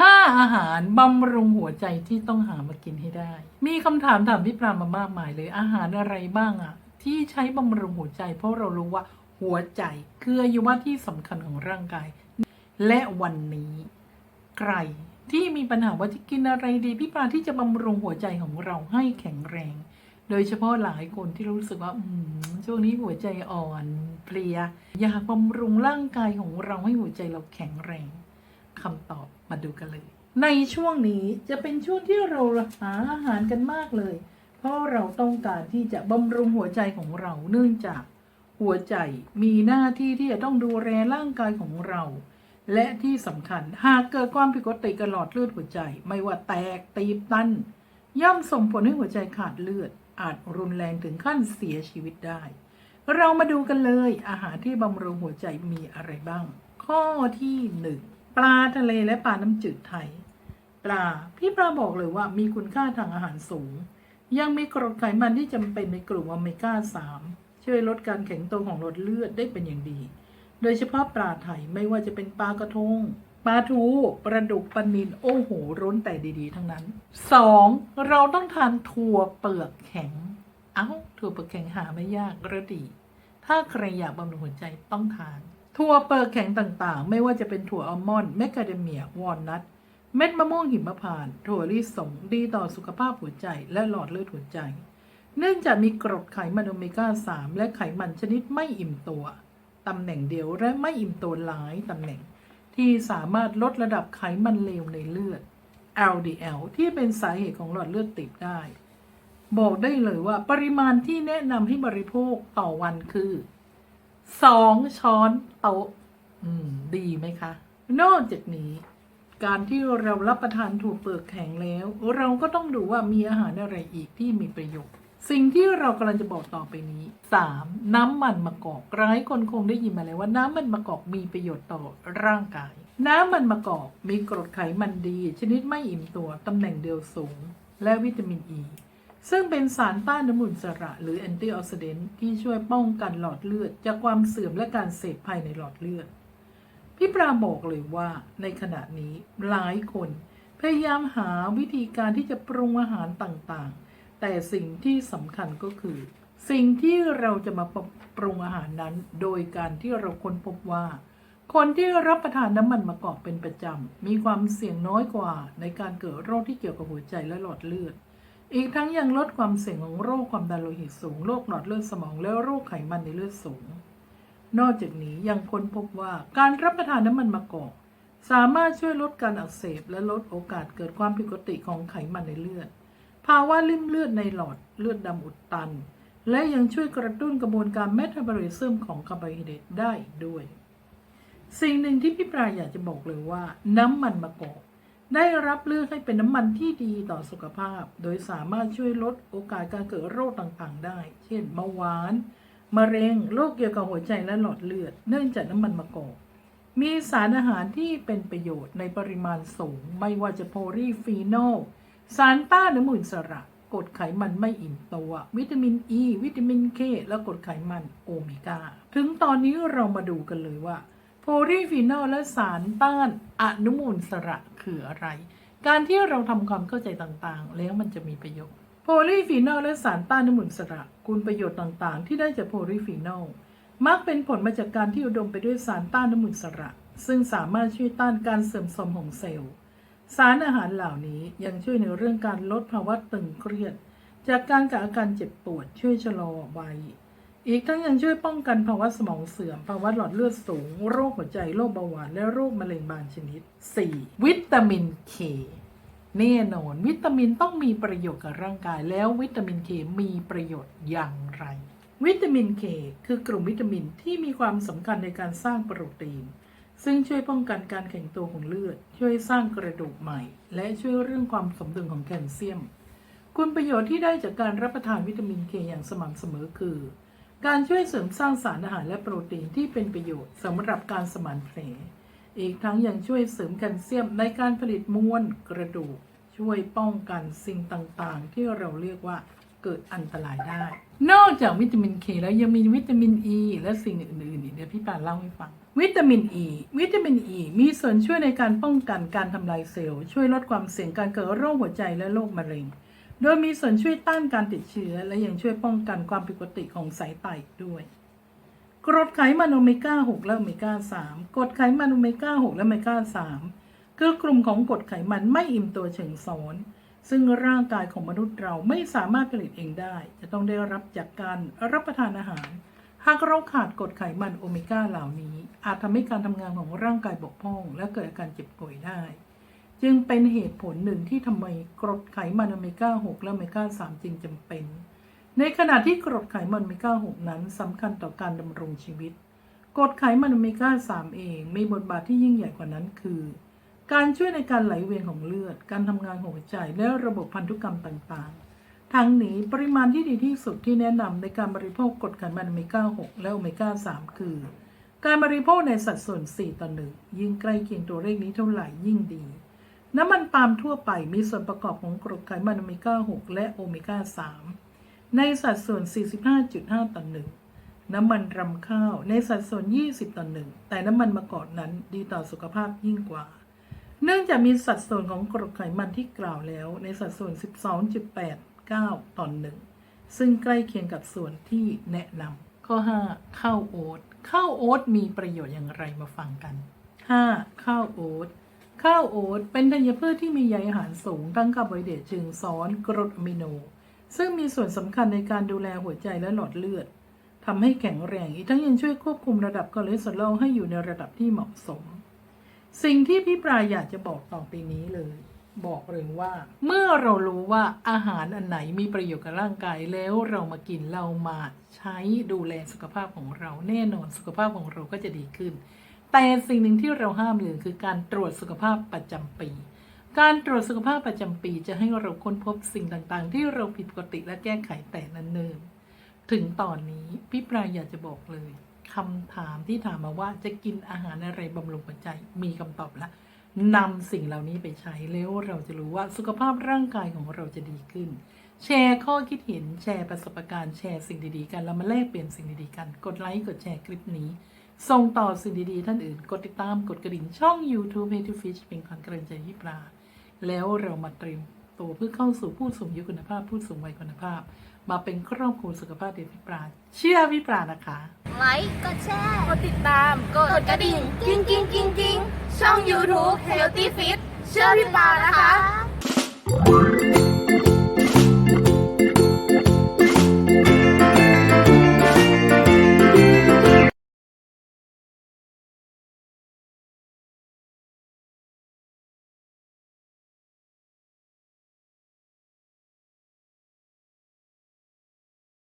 ห้าอาหารบำรุงหัวใจที่ต้องหามากินให้ได้ มีคำถามถามพี่ปรามมามากมายเลย อาหารอะไรบ้างอะที่ใช้บำรุงหัวใจ เพราะเรารู้ว่าหัวใจคืออวัยวะที่สำคัญของร่างกาย และวันนี้ใครที่มีปัญหาว่าจะกินอะไรดีพี่ปราที่จะบำรุงหัวใจของเราให้แข็งแรง โดยเฉพาะหลายคนที่รู้สึกว่าช่วงนี้หัวใจอ่อนเพลียอยากบำรุงร่างกายของเราให้หัวใจเราแข็งแรงคำตอบ มาดูกันเลย ในช่วงนี้จะเป็นช่วงที่เราหาอาหารกันมากเลย เพราะเราต้องการที่จะบำรุงหัวใจของเราเนื่องจากหัวใจมีหน้าที่ที่จะต้องดูแลร่างกายของเรา และที่สำคัญหากเกิดความผิดปกติกับหลอดเลือดหัวใจ ไม่ว่าแตกตีบตัน ย่อมส่งผลให้หัวใจขาดเลือด อาจรุนแรงถึงขั้นเสียชีวิตได้ เรามาดูกันเลยอาหารที่บำรุงหัวใจมีอะไรบ้าง ข้อที่หนึ่ง ปลาทะเลและปลาน้ำจืดไทย ปลาพี่ปลาบอกเลยว่ามีคุณค่าทางอาหารสูง ยังมีกรดไขมันที่จำเป็นในกลุ่มโอเมก้า 3 ช่วยลดการแข็งตัวของหลอดเลือดได้เป็นอย่างดี โดยเฉพาะปลาไทยไม่ว่าจะเป็นปลากระทงปลาทูปลาดุกปลานิลโอ้โหร้นแต่ดีๆ ทั้งนั้น 2. เราต้องทานถั่วเปลือกแข็ง เอ้าถั่วเปลือกแข็งหาไม่ยากระดี ถ้าใครอยากบำรุงหัวใจต้องทาน ถั่วเปลือกแข็งต่างๆ ไม่ว่าจะเป็นถั่วอัลมอนด์แมคคาเดเมียวอลนัทเม็ดมะม่วงหิมพานต์ถั่วลิสงดีต่อสุขภาพหัวใจและหลอดเลือดหัวใจ เนื่องจากมีกรดไขมันโอเมก้า 3 และไขมันชนิดไม่อิ่มตัว ตำแหน่งเดียวและไม่อิ่มตัวหลายตำแหน่ง ที่สามารถลดระดับไขมันเลวในเลือด LDL ที่เป็นสาเหตุของหลอดเลือดติดได้ บอกได้เลยว่าปริมาณที่แนะนำให้บริโภคต่อวันคือ 2ช้อนโต๊ะอืมดีไหมคะ นอกจากนี้ การที่เรารับประทานถั่วเปลือกแข็งแล้ว เราก็ต้องดูว่ามีอาหารอะไรอีกที่มีประโยชน์ สิ่งที่เรากำลังจะบอกต่อไปนี้ 3. น้ำมันมะกอกหลายคนคงได้ยินมาแล้วว่าน้ำมันมะกอกมีประโยชน์ต่อร่างกาย น้ำมันมะกอกมีกรดไขมันดี ชนิดไม่อิ่มตัวตำแหน่งเดียวสูง และวิตามินอ e, ี ซึ่งเป็นสารต้านอนุมูลอิสระ หรือแอนตี้ออกซิเดนต์ที่ช่วยป้องกันหลอดเลือด จากความเสื่อมและการเสพภายในหลอดเลือด พี่ปราบอกเลยว่าในขณะนี้หลายคนพยายามหาวิธีการที่จะปรุงอาหารต่างๆ แต่สิ่งที่สำคัญก็คือ สิ่งที่เราจะมาปรุงอาหารนั้น โดยการที่เราค้นพบว่า คนที่รับประทานน้ำมันมะกอกเป็นประจำ มีความเสี่ยงน้อยกว่าในการเกิดโรคที่เกี่ยวกับหัวใจและหลอดเลือด อีกทั้งยังลดความเสี่ยงของโรคความดันโลหิตสูง โรคหลอดเลือดสมอง และโรคไขมันในเลือดสูง นอกจากนี้ยังค้นพบว่าการรับประทานน้ำมันมะกอกสามารถช่วยลดการอักเสบและลดโอกาสเกิดความผิดปกติของไขมันในเลือด ภาวะลิ่มเลือดในหลอดเลือดดำอุดตัน และยังช่วยกระตุ้นกระบวนการเมตาบอลิซึมของคาร์โบไฮเดรตได้ด้วย สิ่งหนึ่งที่พี่ปราอยากจะบอกเลยว่า น้ำมันมะกอก ได้รับเลือกให้เป็นน้ำมันที่ดีต่อสุขภาพ โดยสามารถช่วยลดโอกาสการเกิดโรคต่างๆ ได้ เช่นเบาหวาน มะเร็ง โรคเกี่ยวกับหัวใจและหลอดเลือด เนื่องจากน้ำมันมะกอก มีสารอาหารที่เป็นประโยชน์ในปริมาณสูง ไม่ว่าจะโพลีฟีนอลสารต้านอนุมูลอิสระกรดไขมันไม่อิ่มตัว วิตามินอ e, ีวิตามินเคและกรดไขมันโอเมก้า ถึงตอนนี้เรามาดูกันเลยว่า โพลีฟีนอลและสารต้านอนุมูลอิสระคืออะไร การที่เราทำความเข้าใจต่างๆ แล้วมันจะมีประโยชน์ โพลีฟีนอลและสารต้านอนุมูลอิสระ คุณประโยชน์ต่างๆ ที่ได้จากโพลีฟีนอลมักเป็นผลมาจากการที่อุดมไปด้วยสารต้านอนุมูลอิสระ ซึ่งสามารถช่วยต้านการเสื่อมโทรมของเซลล์ สารอาหารเหล่านี้ยังช่วยในเรื่องการลดภาวะตึงเครียด จากการกับอาการเจ็บปวดช่วยชะลอวัย อีกทั้งยังช่วยป้องกันภาวะสมองเสื่อม ภาวะหลอดเลือดสูง โรคหัวใจ โรคเบาหวาน และโรคมะเร็งบางชนิด 4. วิตามินเคแน่นอนวิตามินต้องมีประโยชน์กับร่างกาย แล้ววิตามินเคมีประโยชน์อย่างไร วิตามินเคคือกลุ่มวิตามินที่มีความสำคัญในการสร้างโปรตีน ซึ่งช่วยป้องกันการแข็งตัวของเลือด ช่วยสร้างกระดูกใหม่ และช่วยเรื่องความสมดุลของแคลเซียม คุณประโยชน์ที่ได้จากการรับประทานวิตามินเคอย่างสม่ำเสมอคือ การช่วยเสริมสร้างสารอาหารและโปรตีนที่เป็นประโยชน์สำหรับการสมานแผล อีกทั้งยังช่วยเสริมแคลเซียมในการผลิตมวลกระดูก ช่วยป้องกันสิ่งต่างๆ ที่เราเรียกว่าเกิดอันตรายได้ นอกจากวิตามินเคแล้วยังมีวิตามินอ e ีและสิ่งอื่นๆอีกเดี๋ยวพี่ปานเล่าให้ฟัง วิตามินอ e, ีวิตามินอ e ีมีส่วนช่วยในการป้องกันการทำลายเซลล์ ช่วยลดความเสี่ยงการเกิดโรคหัวใจและโรคมะเร็ง โดยมีส่วนช่วยต้านการติดเชื้อ และยังช่วยป้องกันความผิดปกติของสายไตด้วย กรดไขมันโอเมก้า 6 และโอเมก้า 3กรดไขมันโอเมก้า 6 และโอเมก้า 3 คือกลุ่มของกรดไขมันไม่อิ่มตัวเชิงซ้อนซึ่งร่างกายของมนุษย์เราไม่สามารถผลิตเองได้ จะต้องได้รับจากการรับประทานอาหาร หากเราขาดกรดไขมันโอเมก้าเหล่านี้ อาจทำให้การทำงานของร่างกายบกพร่อง และเกิดอาการเจ็บป่วยได้ จึงเป็นเหตุผลหนึ่งที่ทำไมกรดไขมันโอเมก้า 6 และโอเมก้า 3 จึงจำเป็น ในขณะที่กรดไขมันโอเมก้า 6 นั้นสำคัญต่อการดำรงชีวิต กรดไขมันโอเมก้า 3 เองมีบทบาทที่ยิ่งใหญ่กว่านั้นคือ การช่วยในการไหลเวียนของเลือด การทำงานของหัวใจและระบบพันธุกรรมต่างๆ ทั้งนี้ปริมาณที่ดีที่สุดที่แนะนำในการบริโภคกรดไขมันโอเมก้า 6 และโอเมก้า 3 คือ การบริโภคในสัดส่วน 4 ต่อ 1 ยิ่งใกล้เคียงตัวเลขนี้เท่าไหร่ยิ่งดี น้ำมันปาล์มทั่วไปมีส่วนประกอบของกรดไขมันโอเมก้า 6 และโอเมก้า 3 ในสัดส่วน 45.5 ต่อ1น้ำมันรำข้าวในสัดส่วน 20 ต่อ1แต่น้ำมันมะกอกนั้นดีต่อสุขภาพยิ่งกว่า เนื่องจากมีสัดส่วนของกรดไขมันที่กล่าวแล้ว ในสัดส่วน 12.89 ต่อ1ซึ่งใกล้เคียงกับส่วนที่แนะนำข้อ 5 ข้าวโอ๊ตข้าวโอ๊ตมีประโยชน์อย่างไรมาฟังกัน 5. ข้าวโอ๊ต ข้าวโอ๊ตเป็นธัญพืชที่มีใยอาหารสูงทั้งคาร์โบไฮเดรตเชิงซ้อนกรดอะมิโน ซึ่งมีส่วนสำคัญในการดูแลหัวใจและหลอดเลือดทำให้แข็งแรงอีกทั้งยังช่วยควบคุมระดับคอเลสเตอรอลให้อยู่ในระดับที่เหมาะสม สิ่งที่พี่ปลายอยากจะบอกต่อไปนี้เลย บอกเลยว่า เมื่อเรารู้ว่าอาหารอันไหนมีประโยชน์กับร่างกายแล้วเรามากินเรามาใช้ดูแลสุขภาพของเราแน่นอนสุขภาพของเราก็จะดีขึ้น แต่สิ่งหนึ่งที่เราห้ามเลยคือการตรวจสุขภาพประจำปี การตรวจสุขภาพประจำปีจะให้เราค้นพบสิ่งต่างๆ ที่เราผิดปกติและแก้ไขแต่นั้นเนินถึงตอนนี้พี่ปลายอยากจะบอกเลยคำถามที่ถามมาว่าจะกินอาหารอะไรบำรุงหัวใจมีคำตอบละนำสิ่งเหล่านี้ไปใช้แล้วเราจะรู้ว่าสุขภาพร่างกายของเราจะดีขึ้น แชร์ข้อคิดเห็นแชร์ประสบการณ์แชร์สิ่งดีๆ กันแล้วมาแลกเปลี่ยนสิ่งดีๆกัน กดไลค์กดแชร์คลิปนี้ ส่งต่อสิ่งดีๆ ท่านอื่น กดติดตามกดกระดิ่งช่อง YouTube h a t to Fish เป็นขวัญกำลังใจให้ปลา แล้วเรามาเตรียมตัวเพื่อเข้าสู่ผู้สูงอายุคุณภาพ ผู้สูงวัยคุณภาพ มาเป็นครอบครัวสุขภาพเด็กพี่ปลา เชื่อพี่ปลานะคะ ไลค์กดแชร์กดติดตามกดกระดิ่งกิ้งกิ้งกิ้งกิ้งช่อง YouTube Healthy Fit เชื่อพี่ปลานะคะ